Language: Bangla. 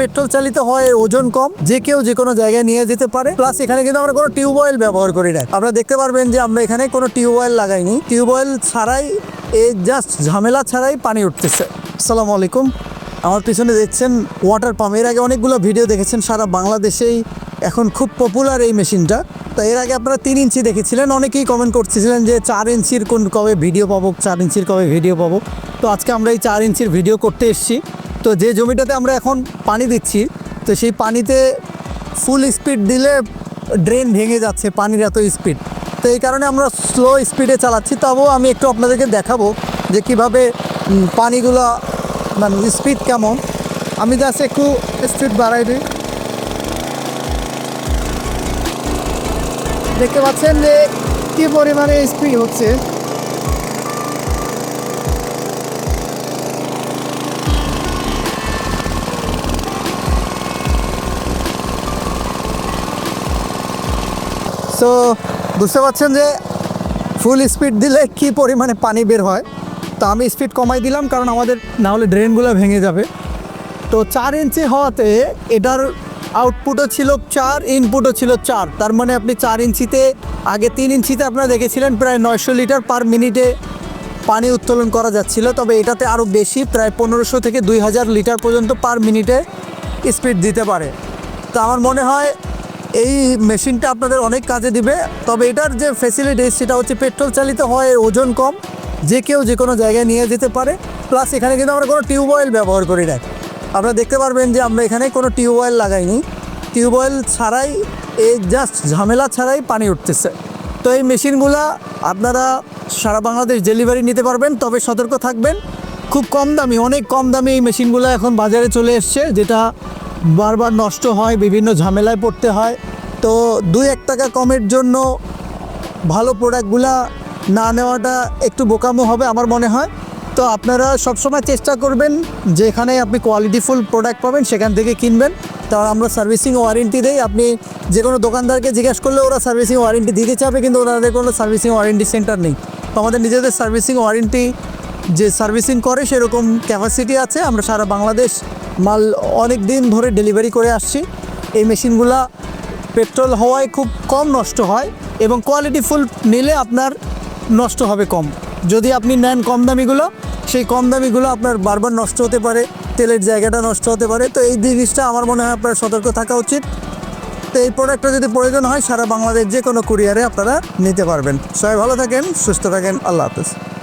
পেট্রোল চালিত হয় ওজন কম, যে কেউ যে কোনো জায়গায় নিয়ে যেতে পারে। প্লাস এখানে কিন্তু আমরা কোনো টিউবওয়েল ব্যবহার করি না। আপনারা দেখতে পারবেন যে আমরা এখানে কোনো টিউবওয়েল লাগাইনি। টিউবওয়েল ছাড়াই এই জাস্ট ঝামেলা ছাড়াই পানি উঠতেছে। আসসালামু আলাইকুম। আমার পিছনে দেখছেন ওয়াটার পাম্পের আগে অনেকগুলো ভিডিও দেখেছেন, সারা বাংলাদেশেই এখন খুব পপুলার এই মেশিনটা তো এর আগে আপনারা তিন ইঞ্চি দেখেছিলেন। অনেকেই কমেন্ট করতেছিলেন যে চার ইঞ্চির কোন কবে ভিডিও পাবো, চার ইঞ্চির কবে ভিডিও পাবো। তো আজকে আমরা এই চার ইঞ্চির ভিডিও করতে এসেছি। তো যে জমিটাতে আমরা এখন পানি দিচ্ছি, তো সেই পানিতে ফুল স্পিড দিলে ড্রেন ভেঙে যাচ্ছে পানির এত স্পিড তো এই কারণে আমরা স্লো স্পিডে চালাচ্ছি, তবুও আমি একটু আপনাদেরকে দেখাবো যে কীভাবে পানিগুলো মানে স্পিড কেমন। আমি জাস্ট একটু স্পিড বাড়াই দিই। দেখতে পাচ্ছেন যে কী পরিমাণে স্পিড হচ্ছে। সো বুঝতে পারছেন যে ফুল স্পিড দিলে কি পরিমাণে পানি বের হয়? তো আমি স্পিড কমাই দিলাম, কারণ আমাদের না হলে ড্রেনগুলো ভেঙে যাবে। তো চার ইঞ্চি হওয়াতে এটার আউটপুটও ছিল চার ইনপুটও ছিল চার। তার মানে আপনি চার ইঞ্চিতে আগে তিন ইঞ্চিতে আপনারা দেখেছিলেন, প্রায় নয়শো লিটার পার মিনিটে পানি উত্তোলন করা যাচ্ছিল। তবে এটাতে আরও বেশি, প্রায় পনেরোশো থেকে দুই হাজার লিটার পর্যন্ত পার মিনিটে স্পিড দিতে পারে। তো আমার মনে হয় এই মেশিনটা আপনাদের অনেক কাজে দিবে, তবে এটার যে ফেসিলিটিস সেটা হচ্ছে পেট্রোল চালিত হয় ওজন কম, যে কেউ যে কোনো জায়গায় নিয়ে যেতে পারে। প্লাস এখানে কিন্তু আমরা কোনো টিউবওয়েল ব্যবহার করি না। আপনারা দেখতে পারবেন যে আমরা এখানে কোনো টিউবওয়েল লাগাইনি। টিউবওয়েল ছাড়াই এই জাস্ট ঝামেলা ছাড়াই পানি উঠতেছে। তো এই মেশিনগুলা আপনারা সারা বাংলাদেশ ডেলিভারি নিতে পারবেন, তবে সতর্ক থাকবেন। খুব কম দামি, অনেক কম দামি এই মেশিনগুলো এখন বাজারে চলে এসছে, যেটা বারবার নষ্ট হয়, বিভিন্ন ঝামেলায় পড়তে হয়। তো দুই এক টাকা কমের জন্য ভালো প্রোডাক্টগুলা না নেওয়াটা একটু বোকামো হবে আমার মনে হয়। তো আপনারা সবসময় চেষ্টা করবেন যেখানে আপনি কোয়ালিটিফুল প্রোডাক্ট পাবেন, সেখান থেকে কিনবেন। কারণ আমরা সার্ভিসিং ওয়ারেন্টি দেই, আপনি যে কোনো দোকানদারকে জিজ্ঞেস করলে ওরা সার্ভিসিং ওয়ারেন্টি দিতে চাবে, কিন্তু ওনাদের কোনো সার্ভিসিং ওয়ারেন্টি সেন্টার নেই। তো আমাদের নিজেদের সার্ভিসিং ওয়ারেন্টি যে সার্ভিসিং করে, সেরকম ক্যাপাসিটি আছে। আমরা সারা বাংলাদেশ মাল অনেক দিন ধরে ডেলিভারি করে আসছি। এই মেশিনগুলা পেট্রোল হওয়ায় খুব কম নষ্ট হয় এবং কোয়ালিটি ফুল নিলে আপনার নষ্ট হবে কম। যদি আপনি নেন কম দামিগুলো, সেই কম দামিগুলো আপনার বারবার নষ্ট হতে পারে, তেলের জায়গাটা নষ্ট হতে পারে। তো এই জিনিসটা আমার মনে হয় আপনার সতর্ক থাকা উচিত। তো এই প্রোডাক্টটা যদি প্রয়োজন হয়, সারা বাংলাদেশ যে কোনো কুরিয়ারে আপনারা নিতে পারবেন। সবাই ভালো থাকেন, সুস্থ থাকেন, আল্লাহ হাফেজ।